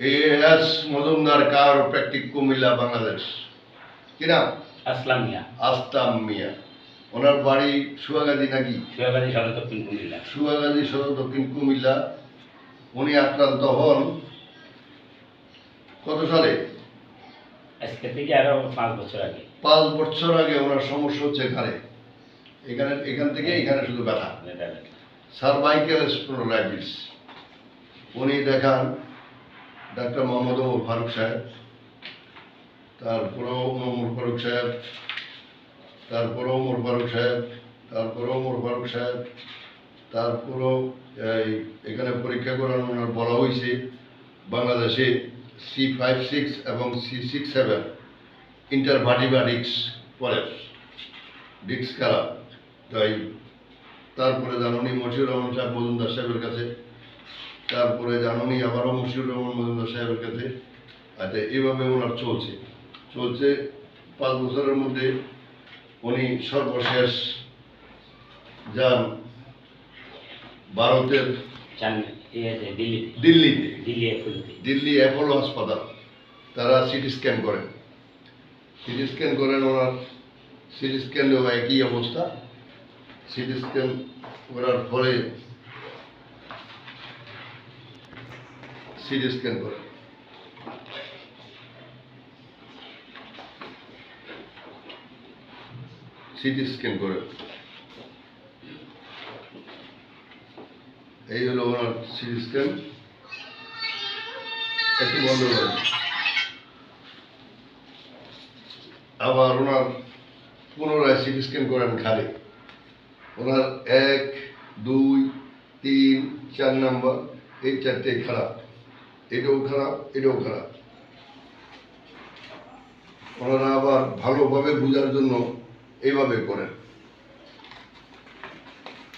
S Majumdar chiropractic Comilla Bangladesh. কি নাম? আসলাম মিয়া আস্তাম মিয়া ওনার বাড়ি সুয়াগাজী নাকি? সুয়াবাদী সদর দক্ষিণ কুমিল্লা। সুয়াগাজী সদর দক্ষিণ কুমিল্লা। উনি আক্রান্ত হন। কত সালে? আজকে থেকে আরও পাঁচ বছর আগে। পাঁচ বছর আগে ওনার সমস্যা হচ্ছে ঘাড়ে এখানে এখান থেকে এখানে শুধু ব্যথা। সার্ভাইকেল স্পোরোলাইটিস উনি দেখান ডাক্তার মোহাম্মদ ওমর ফারুক সাহেব, তারপরেও ওমর ফারুক সাহেব, তারপরেও ওমর ফারুক সাহেব, তারপরেও ওমর ফারুক সাহেব, তারপরেও এখানে পরীক্ষা করার ওনার বলা হয়েছে বাংলাদেশে সি ফাইভ সিক্স এবং C six seven intervertebral discs পরে ডিক্স খারাপ তাই তারপরে জাননি মশিউর রহমান সাহেব মজুমদার সাহেবের কাছে তারপরে জাননি আবারও মশিউর রহমান মজুমদার সাহেবের কাছে আচ্ছা এইভাবে ওনার চলছে। চলছে পাঁচ বছরের মধ্যে উনি সর্বশেষ যান ভারতের দিল্লিতে। দিল্লি দিল্লি অ্যাপোলো হাসপাতাল। তারা সিটি স্ক্যান করেন। সিটি স্ক্যান করেন ওনার। সিটি স্ক্যানেও একই অবস্থা। সিটি স্ক্যান করার ফলে সিটি স্ক্যান করেন সিটি স্ক্যান করেন এই হলো ওনার সিটি স্ক্যান একটু বন্ধ করেন আবার ওনার পুনরায় সিটি স্ক্যান করেন খালি। ওনার এক, দুই, তিন, চার নাম্বার, এই চারটে খারাপ। এটাও খারাপ এটাও খারাপ। ওনারা আবার ভালোভাবে বোঝার জন্য এইভাবে করেন।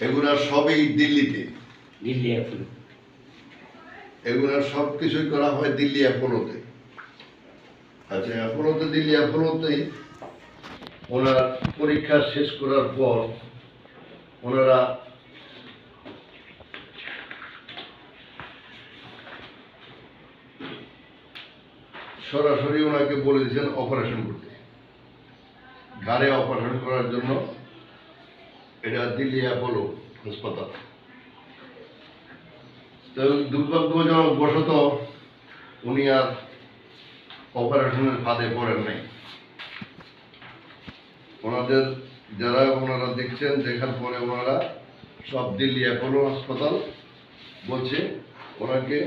এগুলা সবই দিল্লিতে। দিল্লি এগুলো সব কিছুই করা হয় দিল্লি অ্যাপোলোতে আচ্ছা অ্যাপোলোতে দিল্লি অ্যাপোলোতেই ওনার পরীক্ষা শেষ করার পর ওনারা সরাসরি ওনাকে বলে দিয়েছেন অপারেশন করতে। ঘাড়ে অপারেশন করার জন্য এটা দিল্লি অ্যাপোলো হাসপাতাল। তো দুর্ভাগ্যজনক বশত উনি আর অপারেশনের ফাঁদে পড়েন নাই। ওনাদের যারা ওনারা দেখছেন, দেখার পরে ওনারা সব দিল্লি অ্যাপোলো হাসপাতাল বলছে, ওনাকে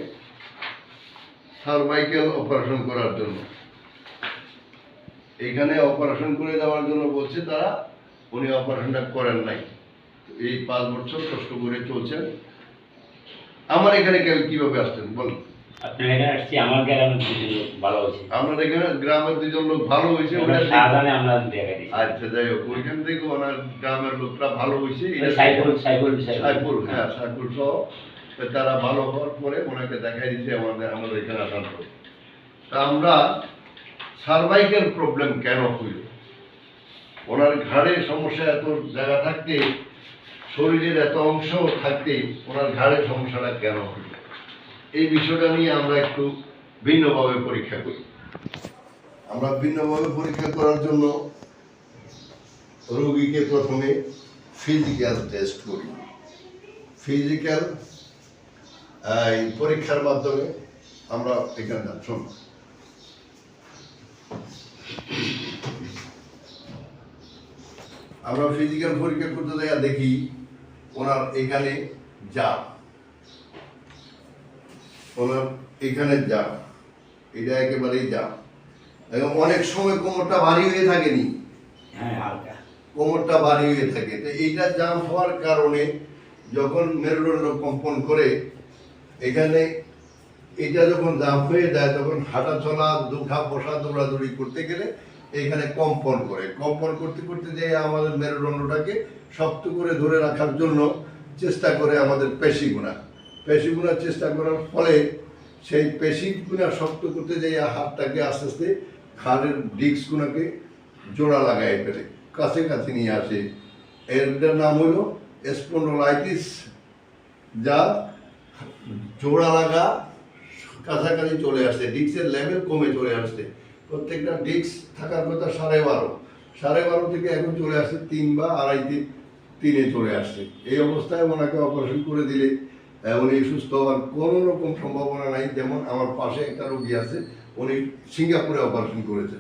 সার্ভাইকেল অপারেশন করার জন্য। এখানে অপারেশন করে দেওয়ার জন্য বলছে তারা উনি অপারেশনটা করেন নাই। এই পাঁচ বছর কষ্ট করে চলছেন। আমার এখানে কেউ কীভাবে আসতেন বলুন। আপনার এখানে গ্রামের দুজন লোক ভালো হয়েছে। আচ্ছা যাই হোক ওইখান থেকে ওনার গ্রামের ভালো হয়েছে। সাইফুল হ্যাঁ সাইফুল সহ। তারা ভালো হওয়ার পরে ওনাকে দেখাই দিচ্ছে আমাদের আমাদের এখানে আসার পরে। তা আমরা সার্ভাইকেল প্রবলেম কেন হইল? ওনার ঘাড়ে সমস্যা এত জায়গা থাকতে, শরীরের এত অংশ থাকতে ওনার ঘাড়ে সমস্যাটা কেন হইল? এই বিষয়টা নিয়ে আমরা একটু ভিন্নভাবে পরীক্ষা করি। আমরা ভিন্নভাবে পরীক্ষা করার জন্য রোগীকে প্রথমে ফিজিক্যাল টেস্ট করি। ফিজিক্যাল এই পরীক্ষার মাধ্যমে আমরা এখানে শুন। আমরা ফিজিক্যাল পরীক্ষা করতে দেখা দেখি ওনার এখানে যা। ওনার এখানে জাম এটা একেবারেই জাম এবং অনেক সময় কোমরটা ভারী হয়ে থাকেনি। হ্যাঁ কোমরটা ভারী হয়ে থাকে। তো এইটা জাম হওয়ার কারণে যখন মেরুদণ্ড কম্পন করে এখানে এটা যখন জাম হয়ে যায়, তখন হাঁটা চলা দুখা বসা, দৌড়াদৌড়ি করতে গেলে এখানে কম্পন করে। কম্পন করতে করতে যে আমাদের মেরুদণ্ডটাকে শক্ত করে ধরে রাখার জন্য চেষ্টা করে আমাদের পেশিগুনা পেশিগুনা চেষ্টা করার ফলে সেই পেশিগুনা শক্ত করতে যাই হাতটাকে আস্তে আস্তে ঘাড়ের ডিস্কগুনাকে জোড়া লাগাই ফেলে, কাছে কাছে নিয়ে আসে। এটার নাম হলো স্পন্ডোলাইটিস, যা জোড়া লাগা কাছাকাছি চলে আসছে, ডিস্কের লেভেল কমে চলে আসছে। প্রত্যেকটা ডিস্ক থাকার কথা সাড়ে বারো। সাড়ে বারো থেকে এখন চলে আসছে তিন বা আড়াই তিন, তিনে চলে আসছে। এই অবস্থায় ওনাকে অপারেশন করে দিলে উনি সুস্থ হওয়ার কোনো রকম সম্ভাবনা নাই। যেমন আমার পাশে একটা রোগী আছে, উনি সিঙ্গাপুরে অপারেশন করেছে।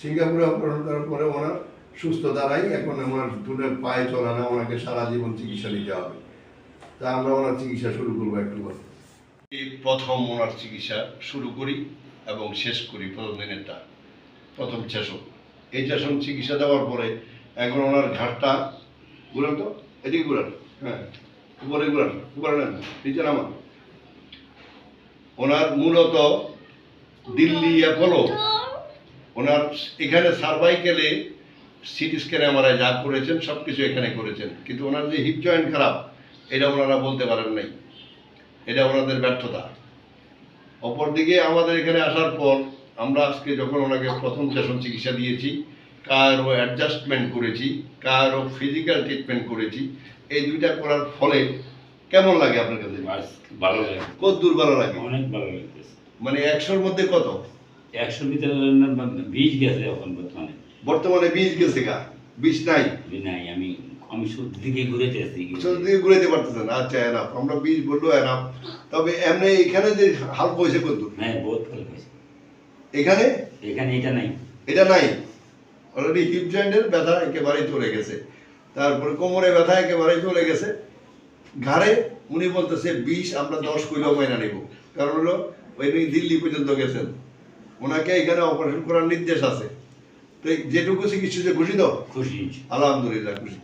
সিঙ্গাপুরে অপারেশন করার পরে ওনার সুস্থতা নাই, এখন ওনার দুটো পায়ে চলে না, ওনাকে সারা জীবন চিকিৎসা নিতে হবে। তা আমরা ওনার চিকিৎসা শুরু করব একটু এই প্রথম ওনার চিকিৎসা শুরু করি এবং শেষ করি প্রথম দিনেরটা প্রথম সেশন। এই সেশন চিকিৎসা দেওয়ার পরে এখন ওনার ঘাটটা ঘুরান তো? এদিকে ঘুরান। হ্যাঁ উপরে ঘুরান। উপরে নিচে নামান। ওনার মূলত দিল্লি, অ্যাপোলো। ওনার এখানে সার্ভাইকেলে সিটি স্ক্যান এমআরআই যা করেছেন সব কিছু এখানে করেছেন। কিন্তু ওনার যে হিপ জয়েন্ট খারাপ এটা ওনারা বলতে পারেন নাই। এটা ওনাদের ব্যর্থতা। অপরদিকে আমাদের এখানে আসার পর আমরা আজকে যখন ওনাকে প্রথম সেশন চিকিৎসা দিয়েছি কারও অ্যাডজাস্টমেন্ট করেছি কারও ফিজিক্যাল ট্রিটমেন্ট করেছি এই দুইটা করার ফলে কেমন লাগে আপনার কাছে? ভালো লাগে। কত দূর ভালো লাগে? অনেক ভালো লাগতেছে। মানে একশোর মধ্যে কত? একশোর ভিতরে বীজ গেছে এখন বর্তমানে। বর্তমানে বীজ গেছে গা বীজ নাই? নাই আমি আমি শুদ্ধ দিকে ঘুরেতে আছি পিছন দিকে ঘুরাইতে পারতেছেন? আচ্ছা এনাফ। আমরা বীজ বলল এনাফ। তবে এমনি এখানে যে হাল পয়সা দূর হ্যাঁ বহুত ভালো হয়েছে এখানে? এখানে এটা নাই। এটা নাই। অলরেডি হিপ জয়েন্টের ব্যথা একেবারেই চলে গেছে। তারপরে কোমরে ব্যথা একেবারেই চলে গেছে। ঘাড়ে উনি বলতেছে বিষ আমরা দশ কিলো মাইনা নেব। কারণ হলো ওই উনি দিল্লি পর্যন্ত গেছেন। ওনাকে এখানে অপারেশন করার নির্দেশ আছে। তো যেটুকু চিকিৎসা যে খুশি তো? খুশি। আলহামদুলিল্লাহ খুশি।